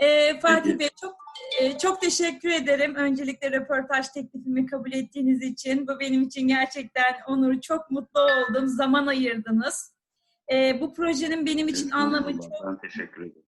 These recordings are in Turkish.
Ee, Fatih Bey çok e, çok teşekkür ederim. Öncelikle röportaj teklifimi kabul ettiğiniz için. Bu benim için gerçekten onur. Çok mutlu oldum. Zaman ayırdınız. Ee, bu projenin benim için anlamı çok... Ben teşekkür ederim.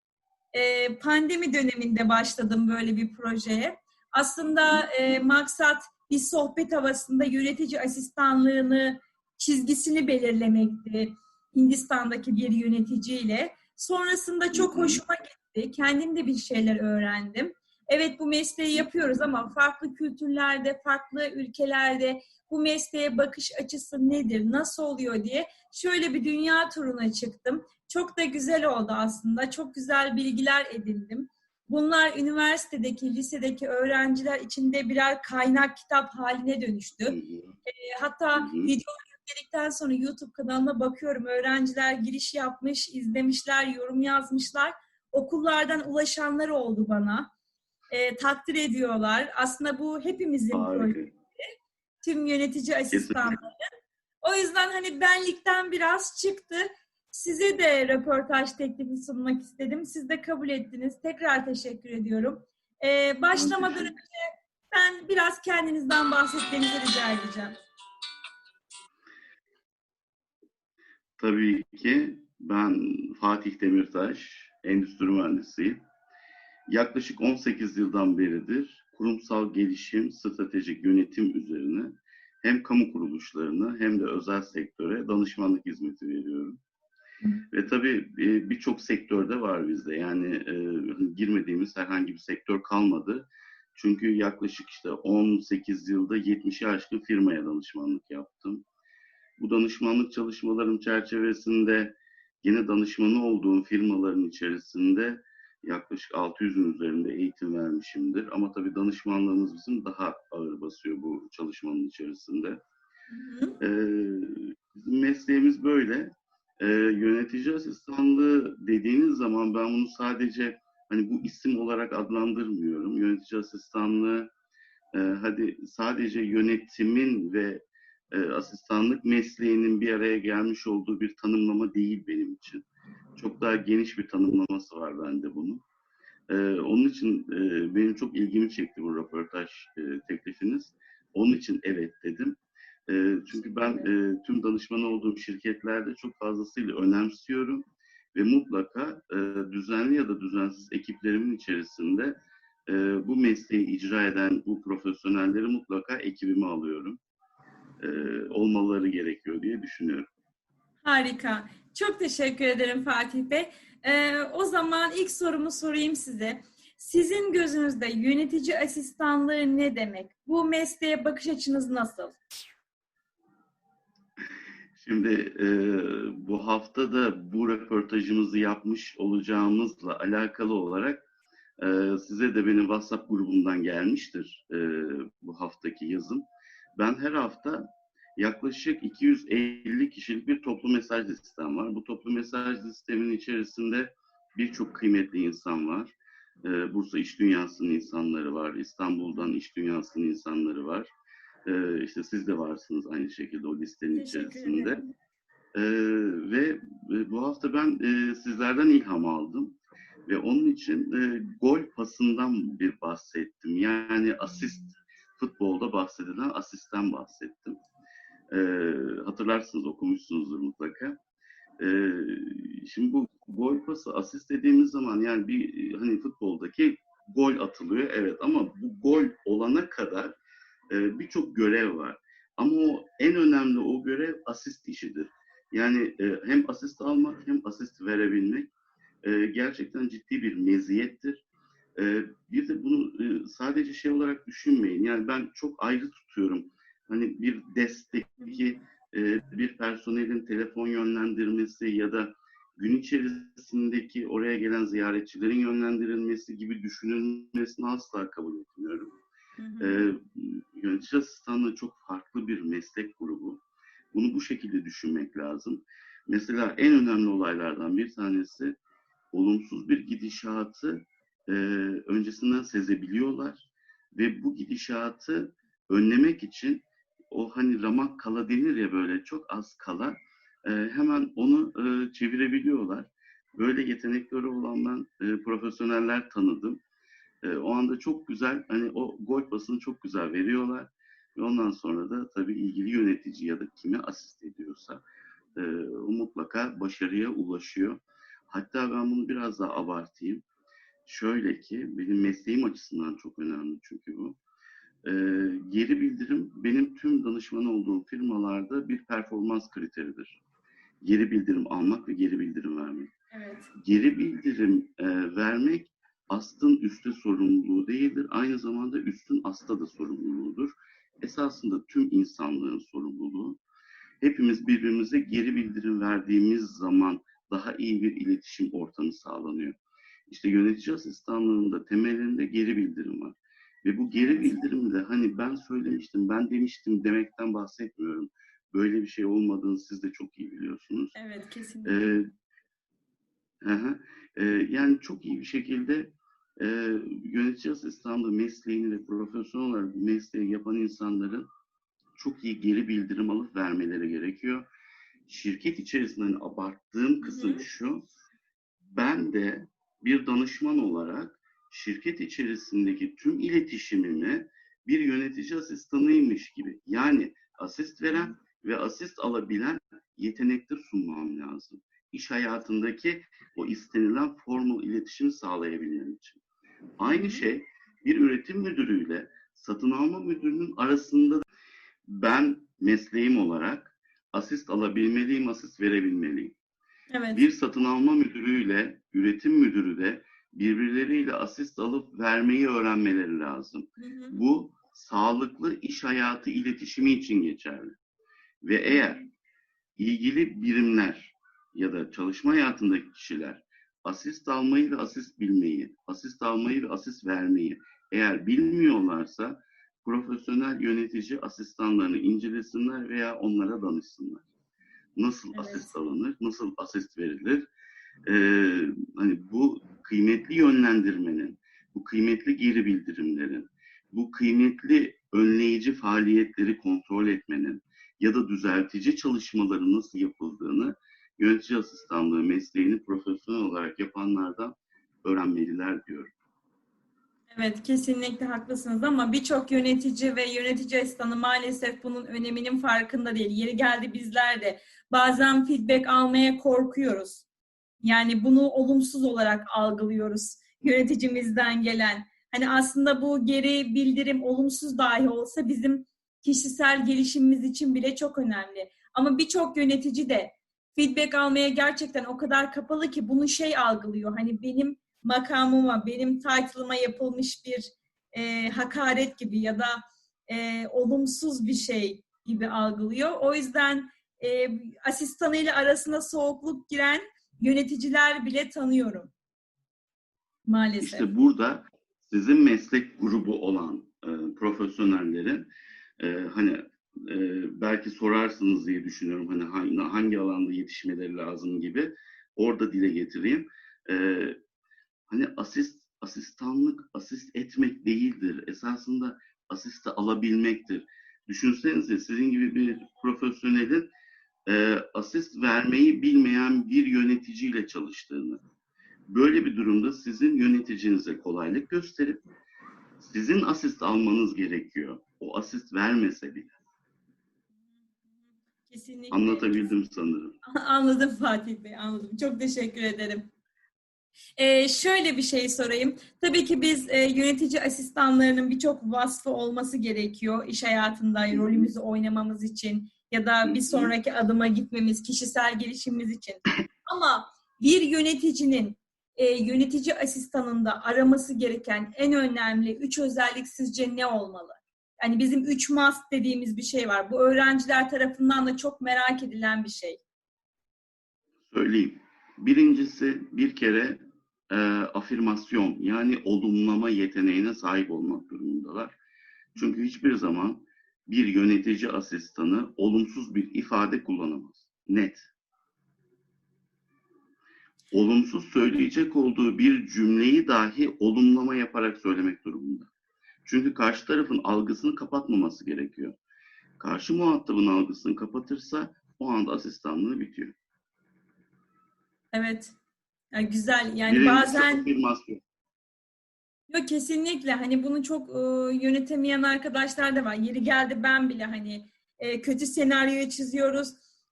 E, pandemi döneminde başladım böyle bir projeye. Aslında e, maksat bir sohbet havasında yönetici asistanlığını, çizgisini belirlemekti Hindistan'daki bir yöneticiyle. Sonrasında çok hoşuma gitti. Kendim de bir şeyler öğrendim. Evet bu mesleği yapıyoruz ama farklı kültürlerde, farklı ülkelerde bu mesleğe bakış açısı nedir, nasıl oluyor diye şöyle bir dünya turuna çıktım. Çok da güzel oldu aslında. Çok güzel bilgiler edindim. Bunlar üniversitedeki, lisedeki öğrenciler içinde birer kaynak kitap haline dönüştü. E, hatta videoları yükledikten sonra YouTube kanalına bakıyorum. Öğrenciler giriş yapmış, izlemişler, yorum yazmışlar. Okullardan ulaşanlar oldu bana. E, takdir ediyorlar. Aslında bu hepimizin projesi. Tüm yönetici asistanları. O yüzden hani benlikten biraz çıktı. Size de röportaj teklifi sunmak istedim. Siz de kabul ettiniz. Tekrar teşekkür ediyorum. Ee, başlamadan önce ben biraz kendinizden bahsetmenizi rica edeceğim. Tabii ki. Ben Fatih Demirtaş, endüstri mühendisiyim. Yaklaşık 18 yıldan beridir kurumsal gelişim, stratejik yönetim üzerine hem kamu kuruluşlarına hem de özel sektöre danışmanlık hizmeti veriyorum. Ve tabii e, birçok sektörde var bizde. Yani e, girmediğimiz herhangi bir sektör kalmadı. Çünkü yaklaşık işte 18 yılda 70'i aşkın firmaya danışmanlık yaptım. Bu danışmanlık çalışmalarım çerçevesinde yine danışmanı olduğum firmaların içerisinde yaklaşık 600'ün üzerinde eğitim vermişimdir. Ama tabii danışmanlığımız bizim daha ağır basıyor bu çalışmanın içerisinde. Ee, bizim mesleğimiz böyle e, yönetici asistanlığı dediğiniz zaman ben bunu sadece hani bu isim olarak adlandırmıyorum. Yönetici asistanlığı e, hadi sadece yönetimin ve e, asistanlık mesleğinin bir araya gelmiş olduğu bir tanımlama değil benim için. Çok daha geniş bir tanımlaması var bende bunun. E, onun için e, benim çok ilgimi çekti bu röportaj e, teklifiniz. Onun için evet dedim. E, çünkü ben e, tüm danışman olduğum şirketlerde çok fazlasıyla önemsiyorum ve mutlaka e, düzenli ya da düzensiz ekiplerimin içerisinde e, bu mesleği icra eden bu profesyonelleri mutlaka ekibime alıyorum. E, olmaları gerekiyor diye düşünüyorum. Harika. Çok teşekkür ederim Fatih Bey. Ee, o zaman ilk sorumu sorayım size. Sizin gözünüzde yönetici asistanlığı ne demek? Bu mesleğe bakış açınız nasıl? Şimdi e, bu hafta da bu röportajımızı yapmış olacağımızla alakalı olarak e, size de benim WhatsApp grubumdan gelmiştir e, bu haftaki yazım. Ben her hafta yaklaşık 250 kişilik bir toplu mesaj listem var. Bu toplu mesaj listemin içerisinde birçok kıymetli insan var. E, Bursa İş Dünyası'nın insanları var, İstanbul'dan İş Dünyası'nın insanları var ee, işte siz de varsınız aynı şekilde o listenin içerisinde. Ee, ve bu hafta ben e, sizlerden ilham aldım. Ve onun için e, gol pasından bir bahsettim. Yani asist, futbolda bahsedilen asistten bahsettim. E, hatırlarsınız, okumuşsunuzdur mutlaka. E, şimdi bu gol pası, asist dediğimiz zaman yani bir hani futboldaki gol atılıyor evet ama bu gol olana kadar e, birçok görev var. Ama o en önemli o görev asist işidir. Yani e, hem asist almak hem asist verebilmek e, gerçekten ciddi bir meziyettir. E, bir de bunu e, sadece şey olarak düşünmeyin. Yani ben çok ayrı tutuyorum. Hani bir destekli e, bir personelin telefon yönlendirmesi ya da gün içerisindeki oraya gelen ziyaretçilerin yönlendirilmesi gibi düşünülmesini asla kabul etmiyorum. Hı hı. E, yönetici asistanlığı çok farklı bir meslek grubu. Bunu bu şekilde düşünmek lazım. Mesela en önemli olaylardan bir tanesi olumsuz bir gidişatı e, öncesinden sezebiliyorlar ve bu gidişatı önlemek için o hani ramak kala denir ya böyle çok az kala e, hemen onu e, çevirebiliyorlar. böyle yetenekleri olan ben e, profesyoneller tanıdım. E, o anda çok güzel, hani o gol pasını çok güzel veriyorlar. Ve ondan sonra da tabii ilgili yönetici ya da kime asist ediyorsa e, mutlaka başarıya ulaşıyor. Hatta ben bunu biraz daha abartayım. Şöyle ki benim mesleğim açısından çok önemli çünkü bu. E, geri bildirim benim tüm danışman olduğum firmalarda bir performans kriteridir. Geri bildirim almak ve geri bildirim vermek. Evet. Geri bildirim e, vermek astın üste sorumluluğu değildir. Aynı zamanda üstün asta da sorumluluğudur. Esasında tüm insanlığın sorumluluğu. Hepimiz birbirimize geri bildirim verdiğimiz zaman daha iyi bir iletişim ortamı sağlanıyor. İşte yönetici asistanlığında temelinde geri bildirim var. Ve bu geri bildirimde hani ben söylemiştim, ben demiştim demekten bahsetmiyorum. Böyle bir şey olmadığını siz de çok iyi biliyorsunuz. Evet kesinlikle. Ee. Ee, yani çok iyi bir şekilde e, yönetici asistanlığı mesleğini ve profesyonel olarak mesleği yapan insanların çok iyi geri bildirim alıp vermeleri gerekiyor. Şirket içerisinde hani abarttığım kısım hı. şu, ben de bir danışman olarak şirket içerisindeki tüm iletişimimi bir yönetici asistanıymış gibi yani asist veren ve asist alabilen yetenekler sunmam lazım. İş hayatındaki o istenilen formal iletişimi sağlayabilmem için. Aynı şey bir üretim müdürüyle satın alma müdürünün arasında da ben mesleğim olarak asist alabilmeliyim, asist verebilmeliyim. Evet. Bir satın alma müdürüyle üretim müdürü de birbirleriyle asist alıp vermeyi öğrenmeleri lazım. Hı hı. Bu sağlıklı iş hayatı iletişimi için geçerli. Ve eğer ilgili birimler ya da çalışma hayatındaki kişiler asist almayı ve asist bilmeyi, asist almayı ve asist vermeyi eğer bilmiyorlarsa profesyonel yönetici asistanlarını incelesinler veya onlara danışsınlar. Nasıl Evet. asist alınır, nasıl asist verilir? Ee, hani bu kıymetli yönlendirmenin, bu kıymetli geri bildirimlerin, bu kıymetli önleyici faaliyetleri kontrol etmenin ya da düzeltici çalışmaların nasıl yapıldığını yönetici asistanlığı mesleğini profesyonel olarak yapanlardan öğrenmeliler diyorum. Evet, kesinlikle haklısınız ama birçok yönetici ve yönetici asistanı maalesef bunun öneminin farkında değil. Yeri geldi bizler de bazen feedback almaya korkuyoruz. Yani bunu olumsuz olarak algılıyoruz yöneticimizden gelen. Hani aslında bu geri bildirim olumsuz dahi olsa bizim kişisel gelişimimiz için bile çok önemli. Ama birçok yönetici de feedback almaya gerçekten o kadar kapalı ki bunu şey algılıyor. Hani benim makamıma, benim title'ıma yapılmış bir e, hakaret gibi ya da e, olumsuz bir şey gibi algılıyor. O yüzden e, asistanıyla arasına soğukluk giren yöneticiler bile tanıyorum. Maalesef. İşte burada sizin meslek grubu olan e, profesyonellerin e, hani e, belki sorarsınız diye düşünüyorum hani hangi, hangi alanda yetişmeleri lazım gibi orada dile getireyim. E, hani asist asistanlık asist etmek değildir. Esasında asiste alabilmektir. Düşünsenize sizin gibi bir profesyonelin e, asist vermeyi bilmeyen bir yöneticiyle çalıştığını. Böyle bir durumda sizin yöneticinize kolaylık gösterip sizin asist almanız gerekiyor. O asist vermese bile. Kesinlikle. Anlatabildim sanırım. Anladım Fatih Bey, anladım. Çok teşekkür ederim. Ee, şöyle bir şey sorayım. Tabii ki biz e, yönetici asistanlarının birçok vasfı olması gerekiyor iş hayatında rolümüzü oynamamız için ya da bir sonraki adıma gitmemiz, kişisel gelişimimiz için. Ama bir yöneticinin e, yönetici asistanında araması gereken en önemli üç özellik sizce ne olmalı? Yani bizim üç must dediğimiz bir şey var. Bu öğrenciler tarafından da çok merak edilen bir şey. Söyleyeyim. Birincisi bir kere e, afirmasyon yani olumlama yeteneğine sahip olmak durumundalar. Çünkü hiçbir zaman bir yönetici asistanı olumsuz bir ifade kullanamaz. Net. Olumsuz söyleyecek olduğu bir cümleyi dahi olumlama yaparak söylemek durumunda. Çünkü karşı tarafın algısını kapatmaması gerekiyor. Karşı muhatabın algısını kapatırsa o anda asistanlığı bitiyor. Evet. Ya güzel. Yani Birincisi bazen afirmasyon. Yok kesinlikle hani bunu çok e, yönetemeyen arkadaşlar da var. Yeri geldi ben bile hani e, kötü senaryoyu çiziyoruz.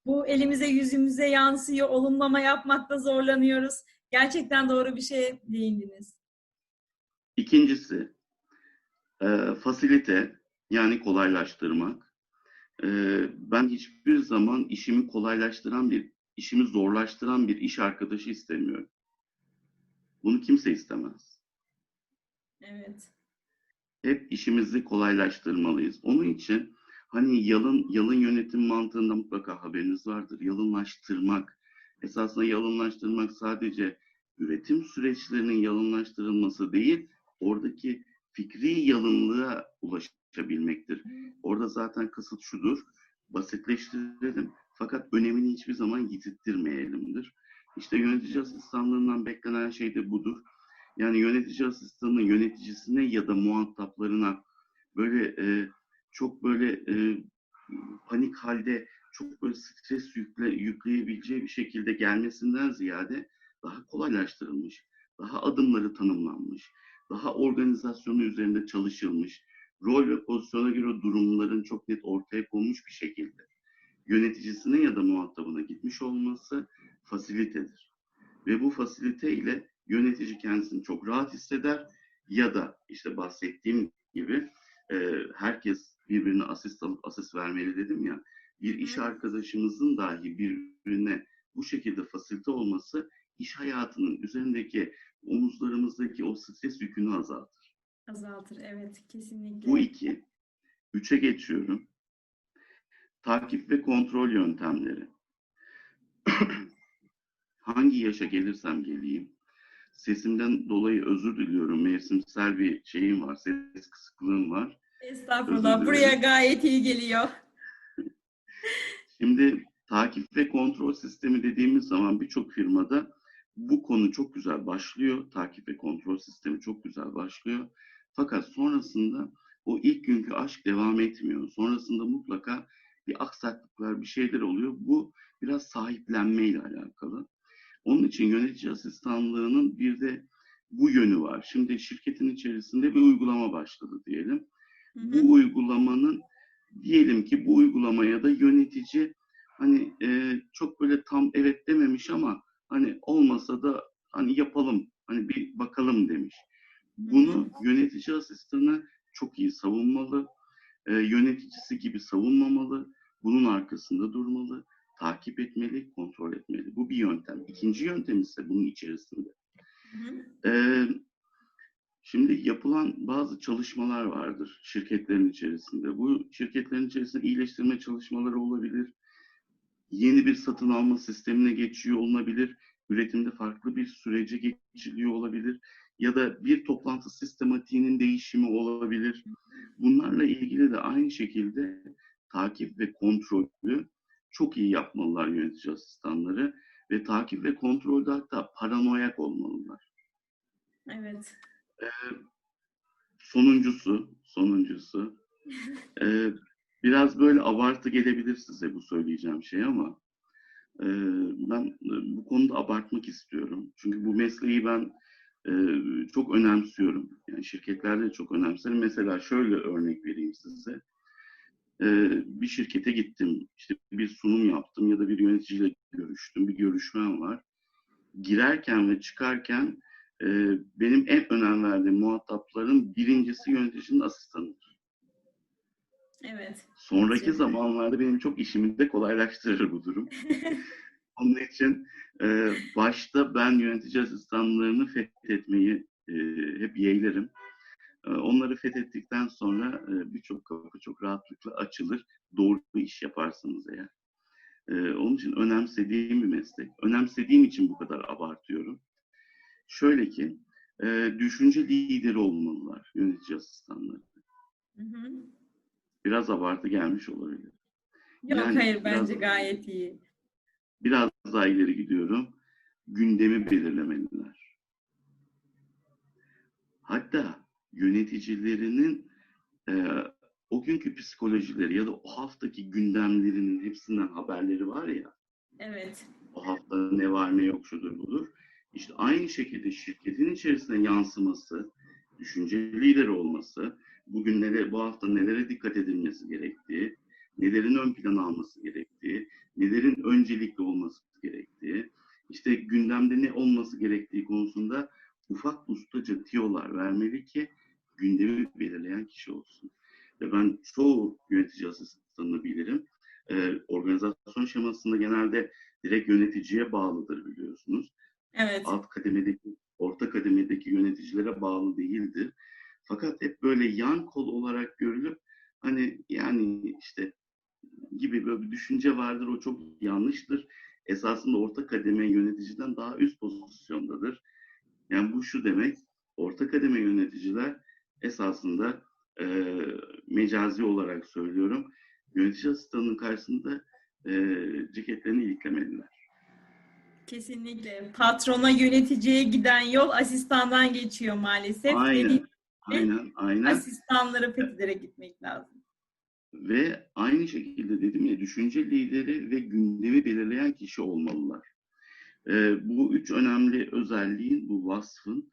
Bu elimize yüzümüze yansıyor. Olumlama yapmakta zorlanıyoruz. Gerçekten doğru bir şeye değindiniz. İkincisi e, fasilite yani kolaylaştırmak. E, ben hiçbir zaman işimi kolaylaştıran bir, işimi zorlaştıran bir iş arkadaşı istemiyorum. Bunu kimse istemez. Evet. Hep işimizi kolaylaştırmalıyız. Onun için hani yalın yalın yönetim mantığında mutlaka haberiniz vardır. Yalınlaştırmak. Esasında yalınlaştırmak sadece üretim süreçlerinin yalınlaştırılması değil, oradaki fikri yalınlığa ulaşabilmektir. Orada zaten kasıt şudur, basitleştirelim fakat önemini hiçbir zaman yitirttirmeyelimdir. İşte yönetici asistanlığından beklenen şey de budur. Yani yönetici asistanının yöneticisine ya da muhataplarına böyle e, çok böyle e, panik halde çok böyle stres yükle, yükleyebileceği bir şekilde gelmesinden ziyade daha kolaylaştırılmış, daha adımları tanımlanmış, daha organizasyonu üzerinde çalışılmış, rol ve pozisyona göre durumların çok net ortaya konmuş bir şekilde yöneticisine ya da muhatabına gitmiş olması fasilitedir. Ve bu fasilite ile yönetici kendisini çok rahat hisseder ya da işte bahsettiğim gibi e, herkes birbirine asist alıp asist vermeli dedim ya bir iş arkadaşımızın dahi birbirine bu şekilde fasilite olması iş hayatının üzerindeki omuzlarımızdaki o stres yükünü azaltır. Azaltır. Evet. Kesinlikle. Bu iki. Üçe geçiyorum. Takip ve kontrol yöntemleri. Hangi yaşa gelirsem geleyim. Sesimden dolayı özür diliyorum. Mevsimsel bir şeyim var. Ses kısıklığım var. Estağfurullah. Buraya gayet iyi geliyor. Şimdi takip ve kontrol sistemi dediğimiz zaman birçok firmada bu konu çok güzel başlıyor. Takip ve kontrol sistemi çok güzel başlıyor. Fakat sonrasında o ilk günkü aşk devam etmiyor. Sonrasında mutlaka bir aksaklıklar, bir şeyler oluyor. Bu biraz sahiplenmeyle alakalı. Onun için yönetici asistanlığının bir de bu yönü var. Şimdi şirketin içerisinde bir uygulama başladı diyelim. Hı hı. Bu uygulamanın diyelim ki bu uygulamaya da yönetici hani e, çok böyle tam evet dememiş ama hani olmasa da hani yapalım hani bir bakalım demiş. Bunu yönetici asistanı çok iyi savunmalı. E, yöneticisi gibi savunmamalı. Bunun arkasında durmalı. Takip etmeli, kontrol etmeli. Bu bir yöntem. İkinci yöntem ise bunun içerisinde. Hı hı. Ee, şimdi yapılan bazı çalışmalar vardır şirketlerin içerisinde. Bu şirketlerin içerisinde iyileştirme çalışmaları olabilir. Yeni bir satın alma sistemine geçiyor olabilir. Üretimde farklı bir sürece geçiliyor olabilir. Ya da bir toplantı sistematiğinin değişimi olabilir. Bunlarla ilgili de aynı şekilde takip ve kontrolü çok iyi yapmalılar yönetici asistanları. Ve takip ve kontrolde hatta paranoyak olmalılar. Evet. Sonuncusu, sonuncusu. Ee, biraz böyle abartı gelebilir size bu söyleyeceğim şey ama e, ben e, bu konuda abartmak istiyorum. Çünkü bu mesleği ben e, çok önemsiyorum. Yani şirketlerde de çok önemserim. Mesela şöyle örnek vereyim size. Ee, bir şirkete gittim, işte bir sunum yaptım ya da bir yöneticiyle görüştüm, bir görüşmem var. Girerken ve çıkarken e, benim en önem verdiğim muhatapların birincisi yöneticinin asistanıdır. Evet. Sonraki Kesinlikle. zamanlarda benim çok işimi de kolaylaştırır bu durum. Onun için e, başta ben yönetici asistanlarını fethetmeyi e, hep yeğlerim. E, onları fethettikten sonra e, birçok kapı çok rahatlıkla açılır. Doğru bir iş yaparsanız eğer. E, onun için önemsediğim bir meslek. Önemsediğim için bu kadar abartıyorum. Şöyle ki, e, düşünce lideri olmalılar yönetici asistanları. Hı hı. Biraz abartı gelmiş olabilir. Yok Yani hayır biraz- bence gayet iyi. Biraz daha ileri gidiyorum. Gündemi belirlemeliler. Hatta yöneticilerinin e, o günkü psikolojileri ya da o haftaki gündemlerinin hepsinden haberleri var ya. Evet. O hafta ne var ne yok şudur budur. İşte aynı şekilde şirketin içerisine yansıması, düşünce lideri olması, bugün neler, bu hafta nelere dikkat edilmesi gerektiği, nelerin ön plana alması gerektiği, nelerin öncelikli olması gerektiği, işte gündemde ne olması gerektiği konusunda ufak ustaca tiyolar vermeli ki gündemi belirleyen kişi olsun. Ve ben çoğu yönetici asistanını bilirim. Ee, organizasyon şemasında genelde direkt yöneticiye bağlıdır biliyorsunuz. Evet. Alt kademedeki, orta kademedeki yöneticilere bağlı değildir. Fakat hep böyle yan kol olarak görülüp hani yani işte gibi böyle bir düşünce vardır. O çok yanlıştır. Esasında orta kademe yöneticiden daha üst pozisyondadır. Yani bu şu demek, orta kademe yöneticiler esasında e, mecazi olarak söylüyorum, yönetici asistanının karşısında e, ceketlerini iliklemeliler. Kesinlikle. Patrona, yöneticiye giden yol asistandan geçiyor maalesef. Aynen, Dediğim aynen, aynen. asistanlara fethedere gitmek lazım. Ve aynı şekilde dedim ya düşünce lideri ve gündemi belirleyen kişi olmalılar. Ee, bu üç önemli özelliğin, bu vasfın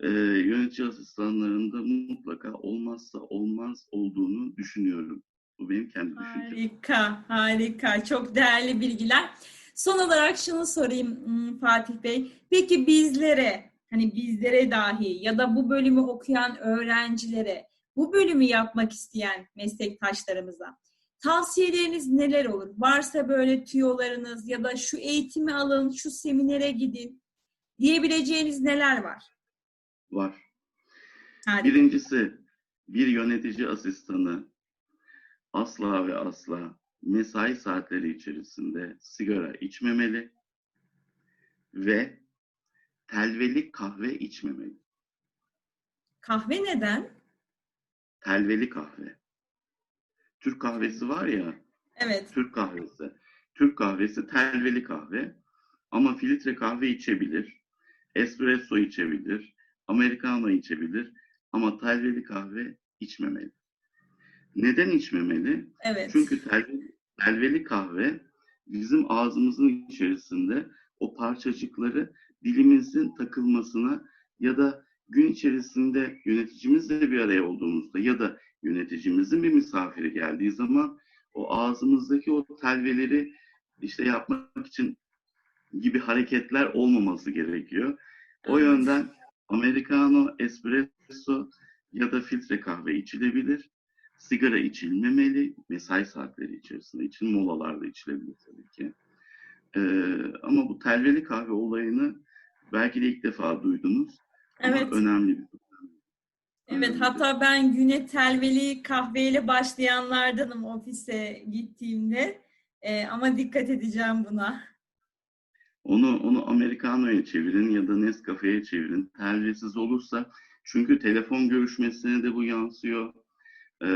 e, yönetici asistanlarında mutlaka olmazsa olmaz olduğunu düşünüyorum. Bu benim kendi düşüncem. Harika, harika. Çok değerli bilgiler. Son olarak şunu sorayım hmm, Fatih Bey. Peki bizlere, hani bizlere dahi ya da bu bölümü okuyan öğrencilere, bu bölümü yapmak isteyen meslektaşlarımıza tavsiyeleriniz neler olur? Varsa böyle tüyolarınız ya da şu eğitimi alın, şu seminere gidin diyebileceğiniz neler var? Var. Harika. Birincisi bir yönetici asistanı asla ve asla mesai saatleri içerisinde sigara içmemeli ve telveli kahve içmemeli. Kahve neden? Telveli kahve. Türk kahvesi var ya, Evet. Türk kahvesi. Türk kahvesi telveli kahve ama filtre kahve içebilir, espresso içebilir, americano içebilir ama telveli kahve içmemeli. Neden içmemeli? Evet. Çünkü telveli, telveli kahve bizim ağzımızın içerisinde o parçacıkları dilimizin takılmasına ya da gün içerisinde yöneticimizle bir araya olduğumuzda ya da yöneticimizin bir misafiri geldiği zaman o ağzımızdaki o telveleri işte yapmak için gibi hareketler olmaması gerekiyor. O Evet. yönden americano, espresso ya da filtre kahve içilebilir. Sigara içilmemeli. Mesai saatleri içerisinde için molalarda içilebilir tabii ki. Ee, ama bu telveli kahve olayını belki de ilk defa duydunuz. Evet. Önemli bir Evet, hatta ben güne telveli kahveyle başlayanlardanım ofise gittiğimde. Ee, ama dikkat edeceğim buna. Onu onu Americano'ya çevirin ya da Nescafe'ye çevirin. Telvesiz olursa çünkü telefon görüşmesine de bu yansıyor. Ee,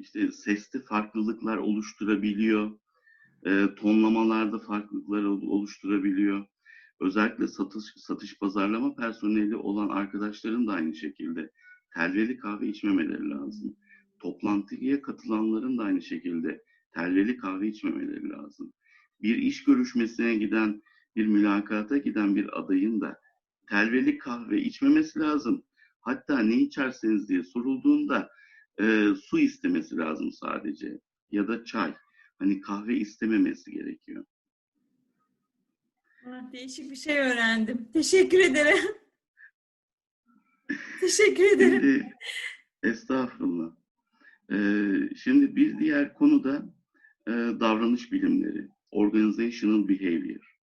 işte sesli farklılıklar oluşturabiliyor. Ee, tonlamalarda farklılıklar ol- oluşturabiliyor. Özellikle satış satış pazarlama personeli olan arkadaşların da aynı şekilde telveli kahve içmemeleri lazım. Toplantıya katılanların da aynı şekilde telveli kahve içmemeleri lazım. Bir iş görüşmesine giden, bir mülakata giden bir adayın da telveli kahve içmemesi lazım. Hatta ne içerseniz diye sorulduğunda e, su istemesi lazım sadece ya da çay. Hani kahve istememesi gerekiyor. Değişik bir şey öğrendim. Teşekkür ederim. Teşekkür ederim. Şimdi, estağfurullah. Ee, şimdi bir diğer konu da e, davranış bilimleri, organizational behavior.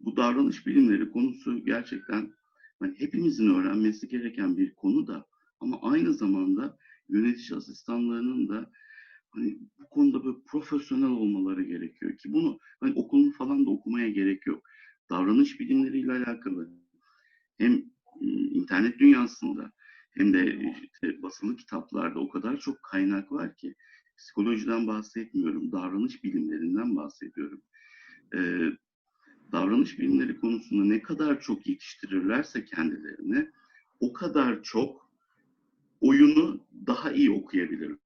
Bu davranış bilimleri konusu gerçekten hani hepimizin öğrenmesi gereken bir konu da ama aynı zamanda yönetici asistanlarının da hani bu konuda böyle profesyonel olmaları gerekiyor ki bunu hani okulunu falan da okumaya gerek yok. Davranış bilimleriyle alakalı hem e, internet dünyasında hem de işte basılı kitaplarda o kadar çok kaynak var ki psikolojiden bahsetmiyorum, davranış bilimlerinden bahsediyorum. Ee, davranış bilimleri konusunda ne kadar çok yetiştirirlerse kendilerini o kadar çok oyunu daha iyi okuyabilirler.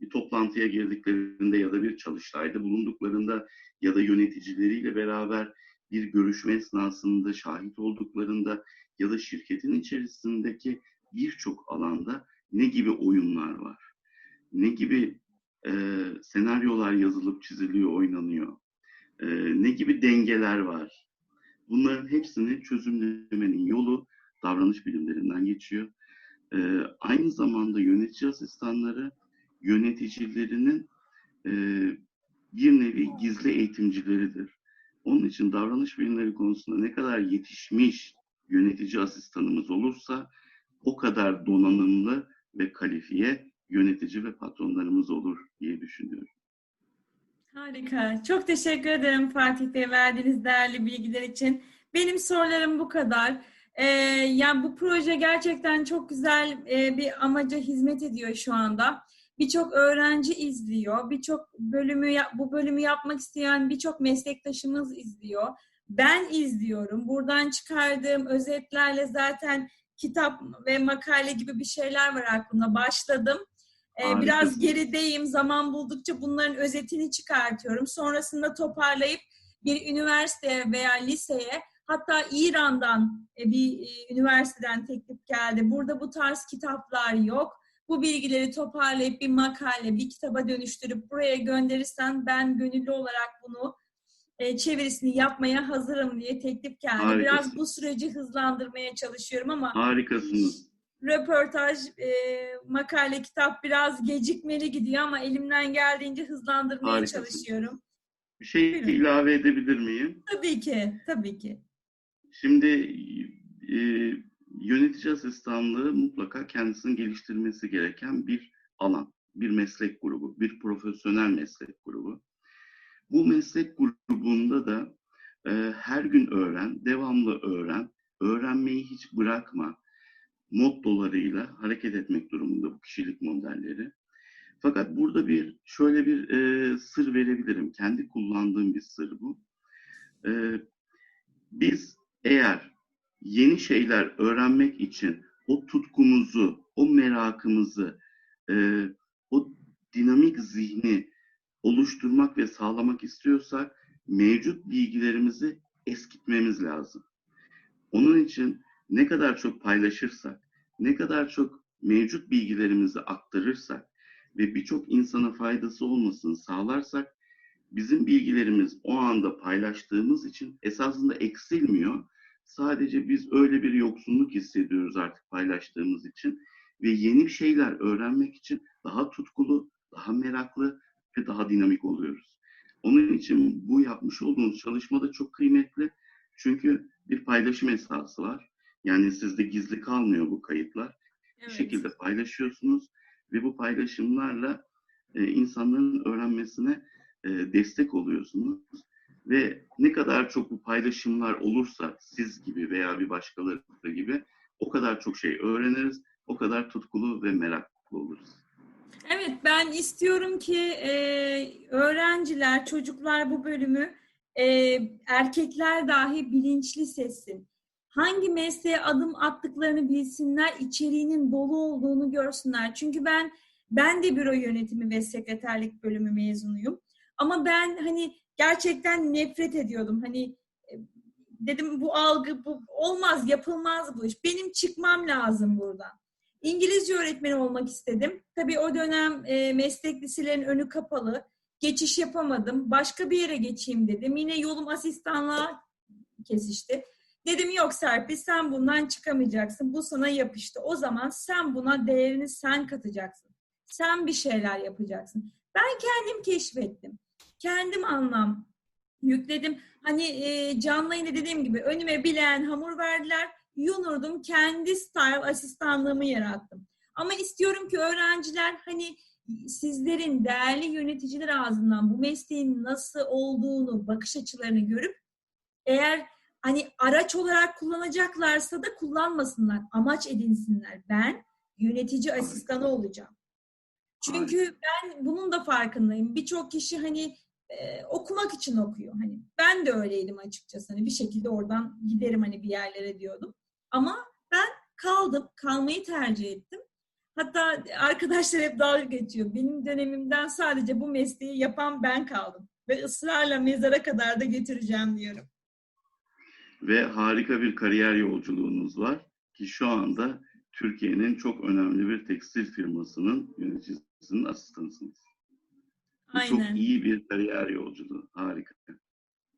Bir toplantıya girdiklerinde ya da bir çalıştayda bulunduklarında ya da yöneticileriyle beraber bir görüşme esnasında şahit olduklarında ya da şirketin içerisindeki birçok alanda ne gibi oyunlar var? Ne gibi e, senaryolar yazılıp çiziliyor, oynanıyor? E, ne gibi dengeler var? Bunların hepsini çözümlemenin yolu davranış bilimlerinden geçiyor. E, aynı zamanda yönetici asistanları yöneticilerinin e, bir nevi gizli eğitimcileridir. Onun için davranış bilimleri konusunda ne kadar yetişmiş yönetici asistanımız olursa o kadar donanımlı ve kalifiye yönetici ve patronlarımız olur diye düşünüyorum. Harika. Çok teşekkür ederim Fatih Bey verdiğiniz değerli bilgiler için. Benim sorularım bu kadar. Ee, yani bu proje gerçekten çok güzel e, bir amaca hizmet ediyor şu anda. Birçok öğrenci izliyor, birçok bölümü bu bölümü yapmak isteyen birçok meslektaşımız izliyor. Ben izliyorum. Buradan çıkardığım özetlerle zaten kitap ve makale gibi bir şeyler var aklımda. Başladım. Ee, biraz gerideyim. Zaman buldukça bunların özetini çıkartıyorum. Sonrasında toparlayıp bir üniversiteye veya liseye hatta İran'dan e, bir e, üniversiteden teklif geldi. Burada bu tarz kitaplar yok. Bu bilgileri toparlayıp bir makale, bir kitaba dönüştürüp buraya gönderirsen ben gönüllü olarak bunu e, çevirisini yapmaya hazırım diye teklif geldi. Harikasın. Biraz bu süreci hızlandırmaya çalışıyorum ama Harikasınız. röportaj, e, makale, kitap biraz gecikmeli gidiyor ama elimden geldiğince hızlandırmaya Harikasın. çalışıyorum. Bir şey Buyurun. ilave edebilir miyim? Tabii ki, tabii ki. Şimdi e, yönetici asistanlığı mutlaka kendisini geliştirmesi gereken bir alan, bir meslek grubu, bir profesyonel meslek grubu. Bu meslek grubunda da e, her gün öğren, devamlı öğren, öğrenmeyi hiç bırakma mottolarıyla hareket etmek durumunda bu kişilik modelleri. Fakat burada bir şöyle bir e, sır verebilirim. Kendi kullandığım bir sır bu. E, biz eğer yeni şeyler öğrenmek için o tutkumuzu, o merakımızı, e, o dinamik zihni oluşturmak ve sağlamak istiyorsak mevcut bilgilerimizi eskitmemiz lazım. Onun için ne kadar çok paylaşırsak, ne kadar çok mevcut bilgilerimizi aktarırsak ve birçok insana faydası olmasını sağlarsak bizim bilgilerimiz o anda paylaştığımız için esasında eksilmiyor. Sadece biz öyle bir yoksunluk hissediyoruz artık paylaştığımız için ve yeni şeyler öğrenmek için daha tutkulu, daha meraklı ve daha dinamik oluyoruz. Onun için bu yapmış olduğunuz çalışma da çok kıymetli. Çünkü bir paylaşım esası var. Yani sizde gizli kalmıyor bu kayıtlar. Evet. Bir şekilde paylaşıyorsunuz ve bu paylaşımlarla e, insanların öğrenmesine e, destek oluyorsunuz. Ve ne kadar çok bu paylaşımlar olursa siz gibi veya bir başkaları gibi o kadar çok şey öğreniriz, o kadar tutkulu ve meraklı oluruz. Evet, ben istiyorum ki e, öğrenciler, çocuklar bu bölümü e, erkekler dahi bilinçli seçsin. Hangi mesleğe adım attıklarını bilsinler, içeriğinin dolu olduğunu görsünler. Çünkü ben ben de büro yönetimi ve sekreterlik bölümü mezunuyum. Ama ben hani gerçekten nefret ediyordum. Hani e, dedim bu algı bu olmaz, yapılmaz bu iş. Benim çıkmam lazım buradan. İngilizce öğretmeni olmak istedim. Tabii o dönem e, meslek liselerin önü kapalı. Geçiş yapamadım. Başka bir yere geçeyim dedim. Yine yolum asistanlığa kesişti. Dedim yok Serpil sen bundan çıkamayacaksın. Bu sana yapıştı. O zaman sen buna değerini sen katacaksın. Sen bir şeyler yapacaksın. Ben kendim keşfettim. Kendim anlam yükledim. Hani e, canlı yayında dediğim gibi önüme bilen hamur verdiler. Yunurdum. Kendi style asistanlığımı yarattım. Ama istiyorum ki öğrenciler hani sizlerin değerli yöneticiler ağzından bu mesleğin nasıl olduğunu, bakış açılarını görüp eğer hani araç olarak kullanacaklarsa da kullanmasınlar. Amaç edinsinler. Ben yönetici asistanı olacağım. Çünkü ben bunun da farkındayım. Birçok kişi hani okumak için okuyor. Hani ben de öyleydim açıkçası. Hani bir şekilde oradan giderim hani bir yerlere diyordum. Ama ben kaldım. Kalmayı tercih ettim. Hatta arkadaşlar hep dalga geçiyor. Benim dönemimden sadece bu mesleği yapan ben kaldım. Ve ısrarla mezara kadar da getireceğim diyorum. ve harika bir kariyer yolculuğunuz var ki şu anda Türkiye'nin çok önemli bir tekstil firmasının yöneticisinin asistanısınız. Bu Aynen. çok iyi bir kariyer yolculuğu. Harika.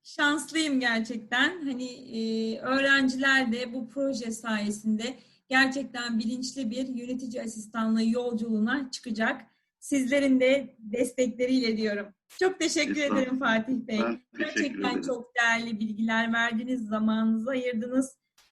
Şanslıyım gerçekten. Hani e, öğrenciler de bu proje sayesinde gerçekten bilinçli bir yönetici asistanlığı yolculuğuna çıkacak. Sizlerin de destekleriyle diyorum. Çok teşekkür ederim Fatih Bey. Ben teşekkür Gerçekten ederim. çok değerli bilgiler verdiniz, zamanınızı ayırdınız.